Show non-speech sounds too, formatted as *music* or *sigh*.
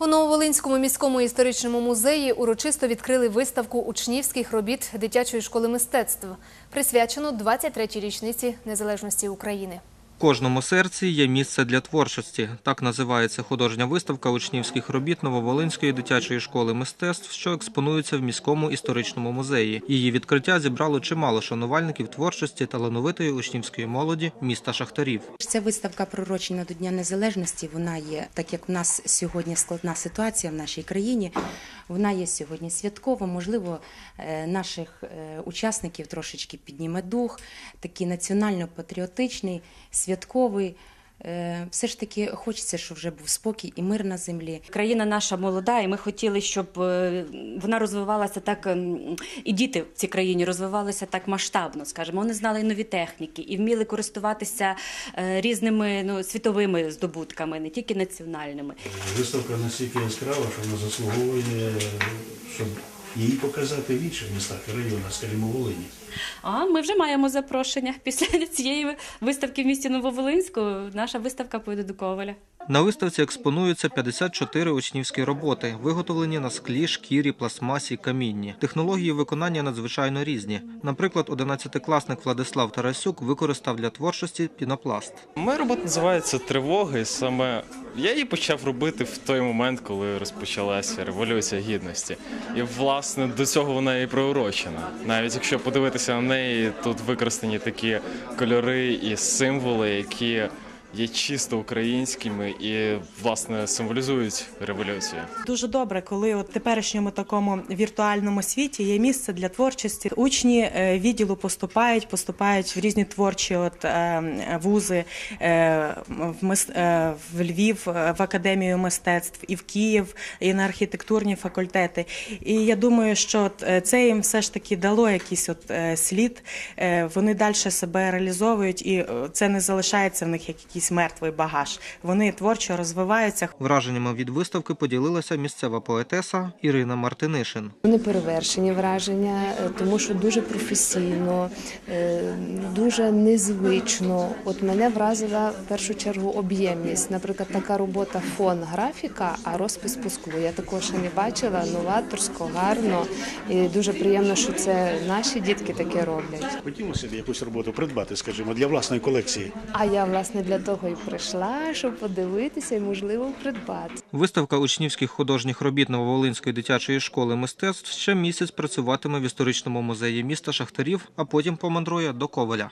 У Нововолинському міському історичному музеї урочисто відкрили виставку учнівських робіт дитячої школи мистецтв, присвячену 23-й річниці незалежності України. Кожному серці є місце для творчості. Так називається художня виставка учнівських робіт Нововолинської дитячої школи мистецтв, що експонується в міському історичному музеї. Її відкриття зібрало чимало шанувальників творчості талановитої учнівської молоді міста Шахтарів. Ця виставка пророчена до Дня Незалежності. Вона є, так як в нас сьогодні складна ситуація в нашій країні, вона є сьогодні святкова. Можливо, е, наших е, учасників трошечки підніме дух, такий національно-патріотичний, святковий. Е, Все ж таки хочеться, щоб вже був спокій і мир на землі. Країна наша молода, і ми хотіли, щоб е, вона розвивалася так, ем, і діти в цій країні розвивалися так масштабно, скажімо. Вони знали і нові техніки, і вміли користуватися е, різними ну, світовими здобутками, не тільки національними. Виставка настільки яскрава, що вона заслуговує, щоб її показати в інших містах і районах, скажімо, Волині. А ми вже маємо запрошення після *laughs* цієї виставки в місті Нововолинську. Наша виставка поїде до Коваля. На виставці експонуються 54 учнівські роботи, виготовлені на склі, шкірі, пластмасі, камінні. Технології виконання надзвичайно різні. Наприклад, 11-класник Владислав Тарасюк використав для творчості пінопласт. Моя робота називається Тривога, і саме я її почав робити в той момент, коли розпочалася революція гідності. І власне до цього вона і приурочена. Навіть якщо подивитися на неї, тут використані такі кольори і символи, які є чисто українськими і власне символізують революцію. Дуже добре, коли от теперішньому такому віртуальному світі є місце для творчості. Учні е, відділу поступають, поступають в різні творчі от, е, вузи е, в, в Львів, в академію мистецтв, і в Київ, і на архітектурні факультети. І я думаю, що це їм все ж таки дало якийсь от слід. Вони далі себе реалізовують, і це не залишається в них як якийсь мертвий багаж. Вони творчо розвиваються. Враженнями від виставки поділилася місцева поетеса Ірина Мартинишин. Неперевершені враження, е, тому що дуже професійно, е, дуже незвично. От мене вразила в першу чергу об'ємність. Наприклад, така робота фон графіка, а розпис по склу. Я такого ще не бачила. Новаторсько, гарно. І дуже приємно, що це наші дітки таке роблять. Хотілося б якусь роботу придбати, скажімо, для власної колекції. А я власне для того і прийшла, щоб подивитися і можливо придбати. Виставка учнівських художніх робіт Нововолинської дитячої школи мистецтв ще місяць працюватиме в історичному музеї міста Шахтарів, а потім помандрує до Коваля.